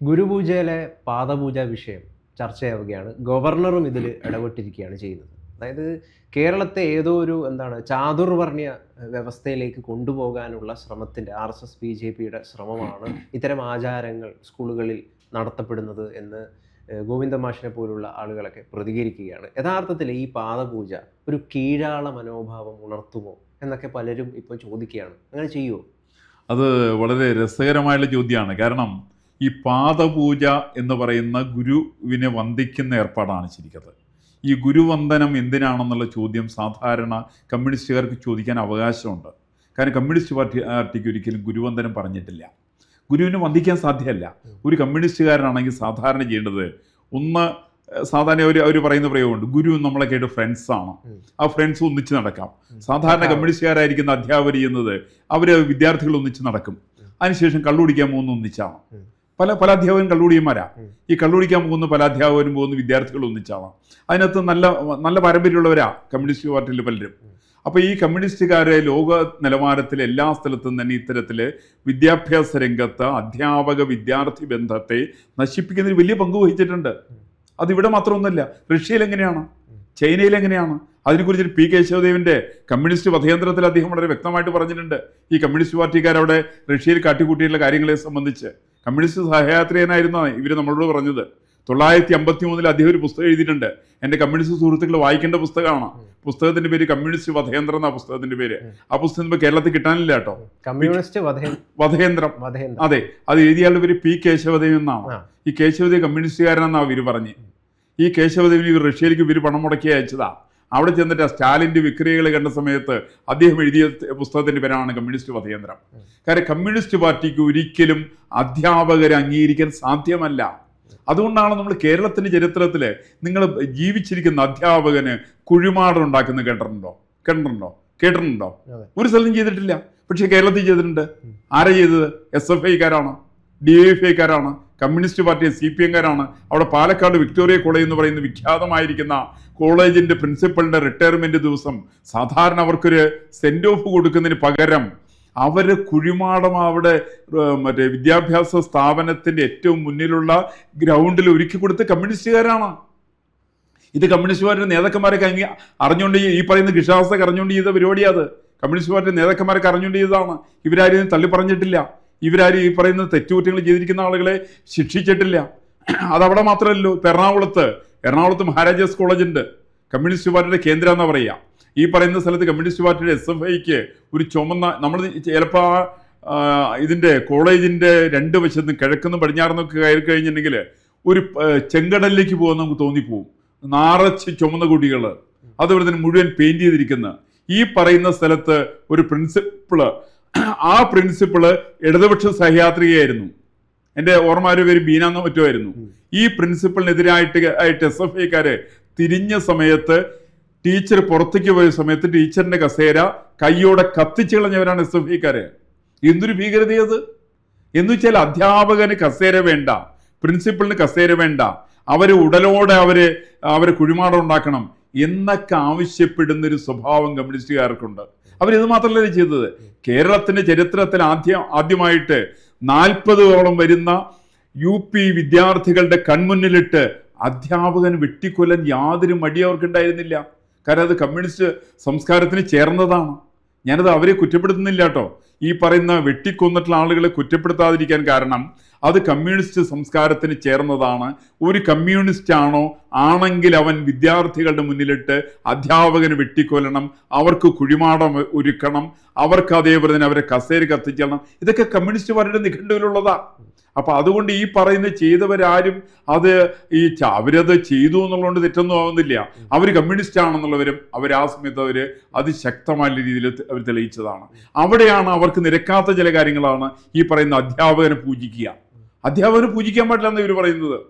ഗുരുപൂജയിലെ പാദപൂജ വിഷയം ചർച്ചയാവുകയാണ്. ഗവർണറും ഇതിൽ ഇടപെട്ടിരിക്കുകയാണ് ചെയ്യുന്നത്. അതായത് കേരളത്തെ ഏതോ ഒരു എന്താണ് ചാതുർവർണയ വ്യവസ്ഥയിലേക്ക് കൊണ്ടുപോകാനുള്ള ശ്രമത്തിന്റെ R S S B J പിയുടെ ശ്രമമാണ് ഇത്തരം ആചാരങ്ങൾ സ്കൂളുകളിൽ നടത്തപ്പെടുന്നത് എന്ന് ഗോവിന്ദമാഷിനെ ഗോവിന്ദ മാഷിനെ പോലുള്ള ആളുകളൊക്കെ പ്രതികരിക്കുകയാണ്. യഥാർത്ഥത്തിൽ ഈ പാദപൂജ ഒരു കീഴാള മനോഭാവം ഉണർത്തുമോ എന്നൊക്കെ പലരും ഇപ്പോൾ ചോദിക്കുകയാണ്. അങ്ങനെ ചെയ്യുമോ അത് വളരെ രസകരമായുള്ള ചോദ്യമാണ്. കാരണം ഈ പാദപൂജ എന്ന് പറയുന്ന ഗുരുവിനെ വന്ദിക്കുന്ന ഏർപ്പാടാണ് ശരിക്കത്. ഈ ഗുരുവന്ദനം എന്തിനാണെന്നുള്ള ചോദ്യം സാധാരണ കമ്മ്യൂണിസ്റ്റുകാർക്ക് ചോദിക്കാൻ അവകാശമുണ്ട്. കാരണം കമ്മ്യൂണിസ്റ്റ് പാർട്ടി പാർട്ടിക്ക് ഒരിക്കലും ഗുരുവന്ദനം പറഞ്ഞിട്ടില്ല. ഗുരുവിനെ വന്ദിക്കാൻ സാധ്യമല്ല. ഒരു കമ്മ്യൂണിസ്റ്റുകാരനാണെങ്കിൽ സാധാരണ ചെയ്യേണ്ടത് ഒന്ന് സാധാരണ അവർ അവർ പറയുന്ന പ്രയോഗമുണ്ട്. ഗുരു നമ്മളെ കേട്ട് ഫ്രണ്ട്സാണ്. ആ ഫ്രണ്ട്സ് ഒന്നിച്ച് നടക്കാം. സാധാരണ. കമ്മ്യൂണിസ്റ്റുകാരായിരിക്കുന്ന അധ്യാപകർ ചെയ്യുന്നത് അവർ വിദ്യാർത്ഥികൾ ഒന്നിച്ച് നടക്കും. അതിനുശേഷം കള്ളുപിടിക്കാൻ പോകുന്ന ഒന്നിച്ചാണ്. പല പല അധ്യാപകരും കള്ളുടിയന്മാരാ. ഈ കള്ളുടിക്കാൻ പോകുന്ന പല അധ്യാപകരും പോകുന്ന വിദ്യാർത്ഥികൾ ഒന്നിച്ചാവാം. അതിനകത്ത് നല്ല നല്ല പാരമ്പര്യമുള്ളവരാ കമ്മ്യൂണിസ്റ്റ് പാർട്ടിയിൽ പലരും. അപ്പൊ അപ്പോൾ ഈ കമ്മ്യൂണിസ്റ്റുകാരെ ലോക നിലവാരത്തിൽ എല്ലാ സ്ഥലത്തും തന്നെ ഇത്തരത്തിൽ വിദ്യാഭ്യാസ രംഗത്ത് അധ്യാപക വിദ്യാർത്ഥി ബന്ധത്തെ നശിപ്പിക്കുന്നതിൽ വലിയ പങ്ക് വഹിച്ചിട്ടുണ്ട്. അതിവിടെ മാത്രമൊന്നുമല്ല റഷ്യയിൽ എങ്ങനെയാണ്? ചൈനയിൽ എങ്ങനെയാണ്? അതിനെക്കുറിച്ച് പി കേശവദേവിന്റെ കമ്മ്യൂണിസ്റ്റ് പഥയന്ത്രത്തിൽ അദ്ദേഹം വളരെ വ്യക്തമായിട്ട് പറഞ്ഞിട്ടുണ്ട്. ഈ കമ്മ്യൂണിസ്റ്റ് പാർട്ടിക്കാരവിടെ റഷ്യയിൽ കാട്ടിക്കൂട്ടിയിട്ടുള്ള കാര്യങ്ങളെ സംബന്ധിച്ച്. കമ്മ്യൂണിസ്റ്റ് സഹയാത്രികനായിരുന്നാണ് ഇവർ നമ്മളോട് പറഞ്ഞത്? തൊള്ളായിരത്തി അമ്പത്തി മൂന്നിൽ അദ്ദേഹം ഒരു പുസ്തകം എഴുതിയിട്ടുണ്ട്. എന്റെ കമ്മ്യൂണിസ്റ്റ് സുഹൃത്തുക്കൾ വായിക്കേണ്ട പുസ്തകമാണ്? പുസ്തകത്തിന്റെ പേര് കമ്മ്യൂണിസ്റ്റ് വധയന്ത്രം എന്ന പുസ്തകത്തിന്റെ പേര്. ആ പുസ്തകം ഇപ്പോൾ കേരളത്തിൽ കിട്ടാനില്ല കേട്ടോ. കമ്മ്യൂണിസ്റ്റ് വധേന്ദ്രം. അതെ അത് എഴുതിയാളുടെ പേര് പി കേശവദേവ് എന്നാണ്? ഈ കേശവദേവ് കമ്മ്യൂണിസ്റ്റുകാരനെന്നാണ് ഇവർ പറഞ്ഞ്? ഈ കേശവദേവിന് ഇവർ റഷ്യയിലേക്ക് ഇവർ പണം മുടക്കി അയച്ചതാ. അവിടെ ചെന്നിട്ട് ആ സ്റ്റാലിന്റെ വിക്രിയകൾ കണ്ട സമയത്ത് അദ്ദേഹം എഴുതിയ പുസ്തകത്തിന്റെ പേരാണ് കമ്മ്യൂണിസ്റ്റ് പഥയന്ത്രം കാരണം കമ്മ്യൂണിസ്റ്റ് പാർട്ടിക്ക് ഒരിക്കലും അധ്യാപകരെ അംഗീകരിക്കാൻ സാധ്യമല്ല. അതുകൊണ്ടാണ് നമ്മൾ കേരളത്തിന്റെ ചരിത്രത്തിൽ നിങ്ങൾ ജീവിച്ചിരിക്കുന്ന അധ്യാപകന് കുഴിമാടുണ്ടാക്കുന്നത് കേട്ടിട്ടുണ്ടോ? കേട്ടിട്ടുണ്ടോ? കേട്ടിട്ടുണ്ടോ? ഒരു സ്ഥലത്തും ചെയ്തിട്ടില്ല. പക്ഷേ കേരളത്തിൽ ചെയ്തിട്ടുണ്ട്. ആരാ ചെയ്തത്? എസ് എഫ് ഐക്കാരാണോ ഡി എഫ് ഐക്കാരാണ് കമ്മ്യൂണിസ്റ്റ് പാർട്ടി സി പി എംകാരാണ്. അവിടെ പാലക്കാട് വിക്ടോറിയ കോളേജ് എന്ന് പറയുന്ന വിഖ്യാതമായിരിക്കുന്ന കോളേജിന്റെ പ്രിൻസിപ്പളിന്റെ റിട്ടയർമെന്റ് ദിവസം സാധാരണ അവർക്കൊരു സെൻഡ് ഓഫ് കൊടുക്കുന്നതിന് പകരം അവർ കുഴിമാടം അവിടെ മറ്റേ വിദ്യാഭ്യാസ സ്ഥാപനത്തിന്റെ ഏറ്റവും മുന്നിലുള്ള ഗ്രൗണ്ടിൽ ഒരുക്കി കൊടുത്ത് കമ്മ്യൂണിസ്റ്റുകാരാണ്. ഇത് കമ്മ്യൂണിസ്റ്റ് പാർട്ടി നേതാക്കന്മാരൊക്കെ അങ്ങ് അറിഞ്ഞുകൊണ്ട് ഈ- പറയുന്ന ഗിഷാസൊക്കെ അറിഞ്ഞുകൊണ്ട് ചെയ്ത പരിപാടിയാണ് അത്. കമ്മ്യൂണിസ്റ്റ് പാർട്ടി നേതാക്കന്മാരൊക്കെ അറിഞ്ഞുകൊണ്ട് ചെയ്തതാണ്. ഇവരാരും തള്ളി പറഞ്ഞിട്ടില്ല ഇവരാരും ഈ പറയുന്ന തെറ്റുകുറ്റങ്ങൾ ചെയ്തിരിക്കുന്ന ആളുകളെ ശിക്ഷിച്ചിട്ടില്ല. അതവിടെ മാത്രമല്ലോ ഇപ്പം എറണാകുളത്ത് എറണാകുളത്ത് മഹാരാജാസ് കോളേജുണ്ട്. കമ്മ്യൂണിസ്റ്റ് പാർട്ടിയുടെ കേന്ദ്രം എന്നാ പറയുക. ഈ പറയുന്ന സ്ഥലത്ത് കമ്മ്യൂണിസ്റ്റ് പാർട്ടിയുടെ എസ് എഫ് ഐക്ക് ഒരു ചുമന്ന നമ്മൾ ചിലപ്പോൾ ഇതിന്റെ കോളേജിന്റെ രണ്ട് വശത്തും കിഴക്കുന്നും പടിഞ്ഞാറുന്നൊക്കെ കയറി കഴിഞ്ഞിട്ടുണ്ടെങ്കിൽ ഒരു ചെങ്കടലിലേക്ക് പോകാൻ നമുക്ക് തോന്നിപ്പോവും. നാറച്ച് ചുമന്ന കുട്ടികൾ അതുപോലെ തന്നെ മുഴുവൻ പെയിന്റ് ചെയ്തിരിക്കുന്ന ഈ പറയുന്ന സ്ഥലത്ത് ഒരു പ്രിൻസിപ്പിൾ ആ പ്രിൻസിപ്പിൾ ഇടതുപക്ഷ സഹയാത്രികയായിരുന്നു. എന്റെ ഓർമ്മ ഒരു പേര് ബീനാന്നോ മറ്റോ മറ്റുമായിരുന്നു ഈ പ്രിൻസിപ്പളിനെതിരായിട്ട് ആയിട്ട് എസ് എഫ് ഐക്കാര് തിരിഞ്ഞ സമയത്ത് ടീച്ചർ പുറത്തേക്ക് പോയ സമയത്ത് ടീച്ചറിന്റെ കസേര കൈയോടെ കത്തിച്ചു കളഞ്ഞവരാണ് എസ് എഫ് ഐക്കാര്. എന്തൊരു ഭീകരതയത് എന്ന് വെച്ചാൽ അധ്യാപകന് കസേര വേണ്ട പ്രിൻസിപ്പളിന് കസേര വേണ്ട അവർ ഉടലോടെ അവർ അവർ കുഴിമാടം ഉണ്ടാക്കണം എന്നൊക്കെ ആവശ്യപ്പെടുന്ന ഒരു സ്വഭാവം കമ്മ്യൂണിസ്റ്റുകാർക്കുണ്ട്. അവരിത് മാത്രമല്ല ചെയ്തത്? കേരളത്തിന്റെ ചരിത്രത്തിൽ ആദ്യം ആദ്യമായിട്ട് നാൽപ്പതോളം വരുന്ന യു പി വിദ്യാർത്ഥികളുടെ കൺമുന്നിലിട്ട് അധ്യാപകൻ വെട്ടിക്കൊല്ലാൻ യാതൊരു മടി അവർക്കുണ്ടായിരുന്നില്ല. കാരണം അത് കമ്മ്യൂണിസ്റ്റ് സംസ്കാരത്തിന് ചേർന്നതാണ്. ഞാനത് അവരെ കുറ്റപ്പെടുത്തുന്നില്ല കേട്ടോ. ഈ പറയുന്ന വെട്ടിക്കൊന്നിട്ടുള്ള ആളുകളെ കുറ്റപ്പെടുത്താതിരിക്കാൻ കാരണം അത് കമ്മ്യൂണിസ്റ്റ് സംസ്കാരത്തിന് ചേർന്നതാണ്. ഒരു കമ്മ്യൂണിസ്റ്റ് ആണോ? ആണെങ്കിൽ അവൻ വിദ്യാർത്ഥികളുടെ മുന്നിലിട്ട് അധ്യാപകന് വെട്ടിക്കൊല്ലണം അവർക്ക് കുഴിമാടം ഒരുക്കണം അവർക്ക് അതേപോലെ തന്നെ അവരെ കസേര കത്തിച്ചണം ഇതൊക്കെ കമ്മ്യൂണിസ്റ്റ് പാർട്ടിയുടെ നിഘണ്ടുവിലുള്ളതാ. അപ്പൊ അതുകൊണ്ട് ഈ പറയുന്ന ചെയ്തവരാരും അത് ഈ അവരത് ചെയ്തു എന്നുള്ളതുകൊണ്ട് തെറ്റൊന്നും ആവുന്നില്ല. അവർ കമ്മ്യൂണിസ്റ്റ് ആണെന്നുള്ളവരും അവർ ആ സമയത്ത് അവർ അതിശക്തമായ രീതിയിൽ അവർ തെളിയിച്ചതാണ്. അവിടെയാണ് അവർക്ക് നിരക്കാത്ത ചില കാര്യങ്ങളാണ് ഈ പറയുന്ന അധ്യാപകനെ പൂജിക്കുക. അധ്യാപകനെ പൂജിക്കാൻ പാടില്ല എന്ന് ഇവർ പറയുന്നത്.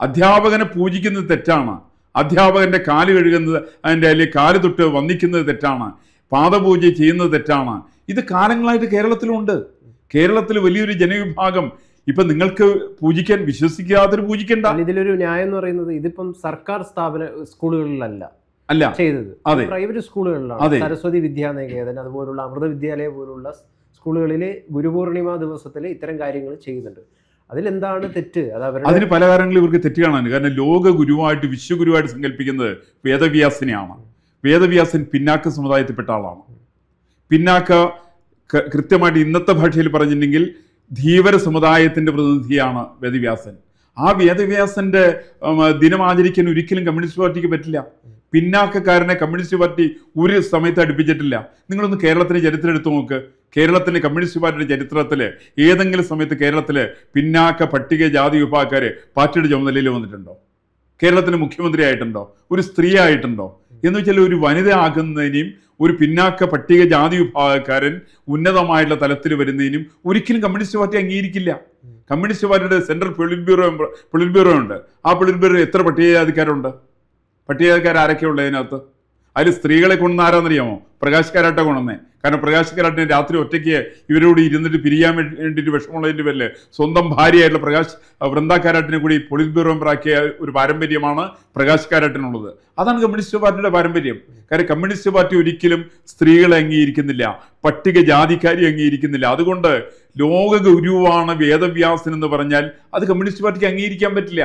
അധ്യാപകനെ പൂജിക്കുന്നത് തെറ്റാണ്. അധ്യാപകന്റെ കാൽ കഴുകുന്നത് അതിന്റെ അല്ലെങ്കിൽ കാൽ തൊട്ട് വന്നിക്കുന്നത് തെറ്റാണ്. പാദപൂജ ചെയ്യുന്നത് തെറ്റാണ്. ഇത് കാലങ്ങളായിട്ട് കേരളത്തിലുണ്ട്. കേരളത്തിൽ വലിയൊരു ജനവിഭാഗം ഇപ്പൊ നിങ്ങൾക്ക് പൂജിക്കാൻ വിശ്വസിക്കാതെ പൂജിക്കണ്ട. ഇതിലൊരു ന്യായം എന്ന് പറയുന്നത് ഇതിപ്പം സർക്കാർ സ്ഥാപന സ്കൂളുകളിലല്ല അല്ല ചെയ്തത്. പ്രൈവറ്റ് സ്കൂളുകളിലാണ്. സരസ്വതി വിദ്യാനികേതൻ അതുപോലുള്ള അമൃത വിദ്യാലയ പോലുള്ള സ്കൂളുകളിൽ ഗുരുപൂർണിമ ദിവസത്തിൽ ഇത്തരം കാര്യങ്ങൾ ചെയ്യുന്നുണ്ട്. അതിലെന്താണ് തെറ്റ്? അത് അവരുടെ അതിന് പല കാരണങ്ങളും ഇവർക്ക് തെറ്റ് കാണാൻ കാരണം ലോക ഗുരുവായിട്ട് വിശ്വഗുരുവായിട്ട് സങ്കല്പിക്കുന്നത് വേദവ്യാസനെയാണ്. വേദവ്യാസൻ പിന്നാക്ക സമുദായത്തിൽപ്പെട്ട ആളാണ്. പിന്നാക്ക കൃത്യമായിട്ട് ഇന്നത്തെ ഭാഷയിൽ പറഞ്ഞിട്ടുണ്ടെങ്കിൽ ധീവര സമുദായത്തിന്റെ പ്രതിനിധിയാണ് വേദവ്യാസൻ. ആ വേദവ്യാസന്റെ ദിനം ആചരിക്കാൻ ഒരിക്കലും കമ്മ്യൂണിസ്റ്റ് പാർട്ടിക്ക് പറ്റില്ല. പിന്നാക്കക്കാരനെ കമ്മ്യൂണിസ്റ്റ് പാർട്ടി ഒരു സമയത്ത് അടുപ്പിച്ചിട്ടില്ല. നിങ്ങളൊന്ന് കേരളത്തിന്റെ ചരിത്രം എടുത്തു നോക്ക്. കേരളത്തിന്റെ കമ്മ്യൂണിസ്റ്റ് പാർട്ടിയുടെ ചരിത്രത്തിൽ ഏതെങ്കിലും സമയത്ത് കേരളത്തിൽ പിന്നാക്ക പട്ടിക ജാതി വിഭാഗക്കാര് പാർട്ടിയുടെ ചുമതലയിൽ വന്നിട്ടുണ്ടോ? കേരളത്തിന് മുഖ്യമന്ത്രി ആയിട്ടുണ്ടോ ഒരു സ്ത്രീ ആയിട്ടുണ്ടോ എന്ന് വെച്ചാൽ ഒരു വനിത ആകുന്നതിനെയും ഒരു പിന്നാക്ക പട്ടിക ജാതി വിഭാഗക്കാരൻ ഉന്നതമായിട്ടുള്ള തലത്തിൽ വരുന്നതിനും ഒരിക്കലും കമ്മ്യൂണിസ്റ്റ് പാർട്ടി അംഗീകരിക്കില്ല. കമ്മ്യൂണിസ്റ്റ് പാർട്ടിയുടെ central polit bureau polit bureau ഉണ്ട്. ആ പൊളിറ്റ് ബ്യൂറോ എത്ര പട്ടികജാതിക്കാരുണ്ട്? പട്ടികജാതിക്കാർ ആരൊക്കെ ഉള്ളത് അതിനകത്ത് അതിൽ സ്ത്രീകളെ കൊണ്ടുവന്ന ആരാന്നറിയാമോ? പ്രകാശ് കൊണ്ടുവന്നേ. കാരണം പ്രകാശ് കാരാട്ടിനെ രാത്രി ഒറ്റയ്ക്ക് ഇവരോട് ഇരുന്നിട്ട് പിരിയാൻ വേണ്ടിയിട്ട് വിഷമമുള്ളതിന്റെ പേരിൽ സ്വന്തം ഭാര്യയായിട്ടുള്ള പ്രകാശ് വൃന്ദ കാരാട്ടിനെ കൂടി പൊളിറ്റ് ബ്യൂറോ മെമ്പറാക്കിയ ഒരു പാരമ്പര്യമാണ് പ്രകാശ് കാരാട്ടിനുള്ളത് അതാണ് കമ്മ്യൂണിസ്റ്റ് പാർട്ടിയുടെ പാരമ്പര്യം. കാരണം കമ്മ്യൂണിസ്റ്റ് പാർട്ടി ഒരിക്കലും സ്ത്രീകളെ അംഗീകരിക്കുന്നില്ല പട്ടിക ജാതിക്കാരി അംഗീകരിക്കുന്നില്ല. അതുകൊണ്ട് ലോക ഗുരുവാണ് വേദവ്യാസൻ എന്ന് പറഞ്ഞാൽ അത് കമ്മ്യൂണിസ്റ്റ് പാർട്ടിക്ക് അംഗീകരിക്കാൻ പറ്റില്ല.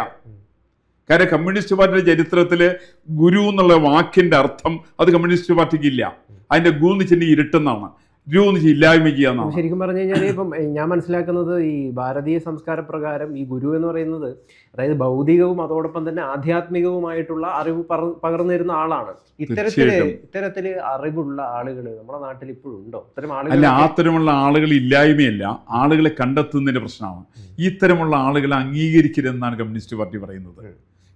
കാരണം കമ്മ്യൂണിസ്റ്റ് പാർട്ടിയുടെ ചരിത്രത്തിൽ ഗുരു എന്നുള്ള വാക്കിന്റെ അർത്ഥം അത് കമ്മ്യൂണിസ്റ്റ് പാർട്ടിക്ക് ഇല്ല അതിന്റെ ഗു എന്ന് വെച്ചിട്ടുണ്ടെങ്കിൽ ഇരുട്ടെന്നാണ്. ഗു എന്ന് വെച്ചാൽ ഇല്ലായ്മ ശരിക്കും പറഞ്ഞു കഴിഞ്ഞാൽ ഇപ്പം ഞാൻ മനസ്സിലാക്കുന്നത് ഈ ഭാരതീയ സംസ്കാര പ്രകാരം ഈ ഗുരു എന്ന് പറയുന്നത് അതായത് ഭൗതികവും അതോടൊപ്പം തന്നെ ആധ്യാത്മികവുമായിട്ടുള്ള അറിവ് പകർന്നു തരുന്ന ആളാണ്. ഇത്തരത്തിൽ. ഇത്തരത്തിൽ അറിവുള്ള ആളുകൾ നമ്മുടെ നാട്ടിൽ ഇപ്പോഴും ഉണ്ടോ ഇത്തരം അല്ല ആളുകൾ അത്തരമുള്ള ആളുകൾ ഇല്ലായ്മയല്ല. ആളുകളെ കണ്ടെത്തുന്നതിന്റെ പ്രശ്നമാണ്. ഇത്തരമുള്ള ആളുകളെ അംഗീകരിക്കരുതെന്നാണ് കമ്മ്യൂണിസ്റ്റ് പാർട്ടി പറയുന്നത്.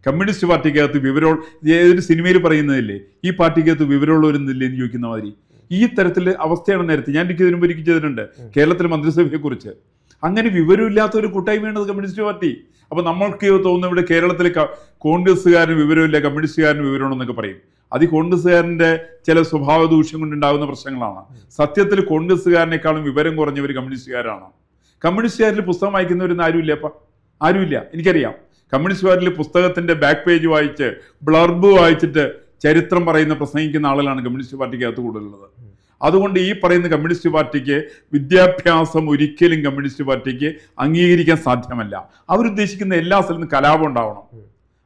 കമ്മ്യൂണിസ്റ്റ് പാർട്ടിക്കകത്ത് വിവരം ഏതൊരു സിനിമയിൽ പറയുന്നതില്ലേ ഈ പാർട്ടിക്കകത്ത് വിവരമുള്ളവരെന്നില്ലേ എന്ന് ചോദിക്കുന്ന മാതിരി. ഈ തരത്തിൽ അവസ്ഥയാണ് നേരത്തെ. ഞാൻ എനിക്ക് ഇതിനു മുമ്പ് ചെയ്തിട്ടുണ്ട്. കേരളത്തിലെ മന്ത്രിസഭയെ കുറിച്ച് അങ്ങനെ വിവരമില്ലാത്ത ഒരു കൂട്ടായ്മയാണ് കമ്മ്യൂണിസ്റ്റ് പാർട്ടി. അപ്പൊ നമ്മൾക്ക് തോന്നുന്നു ഇവിടെ കേരളത്തിലെ കോൺഗ്രസ്സുകാരന് വിവരമില്ല കമ്മ്യൂണിസ്റ്റുകാരന് വിവരമുണ്ടെന്നൊക്കെ പറയും. അത് കോൺഗ്രസ്സുകാരന്റെ ചില സ്വഭാവ ദൂഷ്യം കൊണ്ടുണ്ടാകുന്ന പ്രശ്നങ്ങളാണ്. സത്യത്തിൽ കോൺഗ്രസ്സുകാരനേക്കാളും വിവരം കുറഞ്ഞവർ കമ്മ്യൂണിസ്റ്റുകാരാണ്. കമ്മ്യൂണിസ്റ്റുകാരിൽ പുസ്തകം വായിക്കുന്നവരൊന്നും ആരുമില്ല അപ്പം. ആരുമില്ല. എനിക്കറിയാം. കമ്മ്യൂണിസ്റ്റ് പാർട്ടിയിൽ പുസ്തകത്തിന്റെ ബാക്ക് പേജ് വായിച്ച് ബ്ലർബ് വായിച്ചിട്ട് ചരിത്രം പറയുന്ന പ്രസംഗിക്കുന്ന ആളുകളാണ് കമ്മ്യൂണിസ്റ്റ് പാർട്ടിക്ക് അകത്ത് കൂടുതലുള്ളത്. അതുകൊണ്ട് ഈ പറയുന്ന കമ്മ്യൂണിസ്റ്റ് പാർട്ടിക്ക് വിദ്യാഭ്യാസം ഒരിക്കലും കമ്മ്യൂണിസ്റ്റ് പാർട്ടിക്ക് അംഗീകരിക്കാൻ സാധ്യമല്ല. അവരുദ്ദേശിക്കുന്ന എല്ലാ സ്ഥലത്തും കലാപം ഉണ്ടാവണം.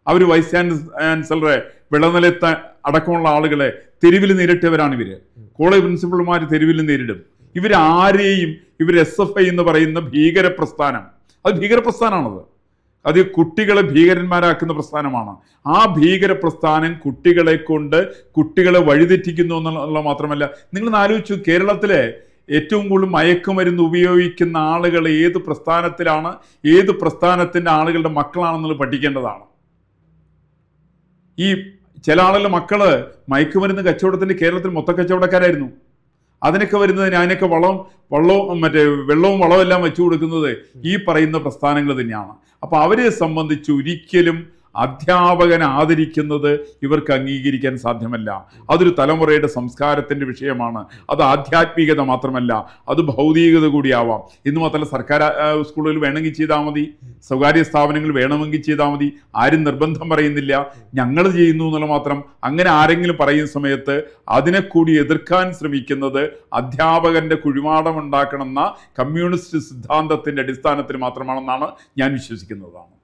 അവർ വൈസ് ചാൻസലറെ വിളനിലത്ത അടക്കമുള്ള ആളുകളെ തെരുവിൽ നേരിട്ടവരാണ് ഇവർ. കോളേജ് പ്രിൻസിപ്പൾമാർ തെരുവിൽ നേരിടും. ഇവരാരെയും ഇവർ എസ് എഫ് ഐ എന്ന് പറയുന്ന ഭീകര പ്രസ്ഥാനം അത് ഭീകര പ്രസ്ഥാനമാണത് അത് കുട്ടികളെ ഭീകരന്മാരാക്കുന്ന പ്രസ്ഥാനമാണ്. ആ ഭീകര പ്രസ്ഥാനം കുട്ടികളെ കൊണ്ട് കുട്ടികളെ വഴിതെറ്റിക്കുന്നു എന്നുള്ള മാത്രമല്ല നിങ്ങൾ ആലോചിച്ചു കേരളത്തിലെ ഏറ്റവും കൂടുതൽ മയക്കുമരുന്ന് ഉപയോഗിക്കുന്ന ആളുകൾ ഏത് പ്രസ്ഥാനത്തിലാണ് ഏത് പ്രസ്ഥാനത്തിന്റെ ആളുകളുടെ മക്കളാണെന്നുള്ളത് പഠിക്കേണ്ടതാണ്. ഈ ചില ആളുകളുടെ മക്കൾ മയക്കുമരുന്ന് കച്ചവടത്തിന്റെ കേരളത്തിൽ മൊത്ത കച്ചവടക്കാരായിരുന്നു. അതിനൊക്കെ വരുന്നതിന് അതിനൊക്കെ വളം വള്ളവും മറ്റേ വെള്ളവും വളവും എല്ലാം വെച്ചു കൊടുക്കുന്നത് ഈ പറയുന്ന പ്രസ്ഥാനങ്ങൾ തന്നെയാണ്. അപ്പൊ അവരെ സംബന്ധിച്ച് ഒരിക്കലും അധ്യാപകൻ ആദരിക്കുന്നത് ഇവർക്ക് അംഗീകരിക്കാൻ സാധ്യമല്ല. അതൊരു തലമുറയുടെ സംസ്കാരത്തിന്റെ വിഷയമാണ്. അത് ആധ്യാത്മികത മാത്രമല്ല അത് ഭൗതികത കൂടിയാവാം. ഇന്ന് മാത്രമല്ല സർക്കാർ സ്കൂളുകൾ വേണമെങ്കിൽ ചെയ്താൽ മതി. സ്വകാര്യ സ്ഥാപനങ്ങൾ വേണമെങ്കിൽ ചെയ്താൽ മതി. ആരും നിർബന്ധം പറയുന്നില്ല. ഞങ്ങൾ ചെയ്യുന്നു എന്നുള്ള മാത്രം അങ്ങനെ ആരെങ്കിലും പറയുന്ന സമയത്ത് അതിനെ കൂടി എതിർക്കാൻ ശ്രമിക്കുന്നത് അധ്യാപകന്റെ കുഴിമാടം ഉണ്ടാക്കണമെന്ന കമ്മ്യൂണിസ്റ്റ് സിദ്ധാന്തത്തിന്റെ അടിസ്ഥാനത്തിൽ മാത്രമാണെന്നാണ് ഞാൻ വിശ്വസിക്കുന്നതാണ്.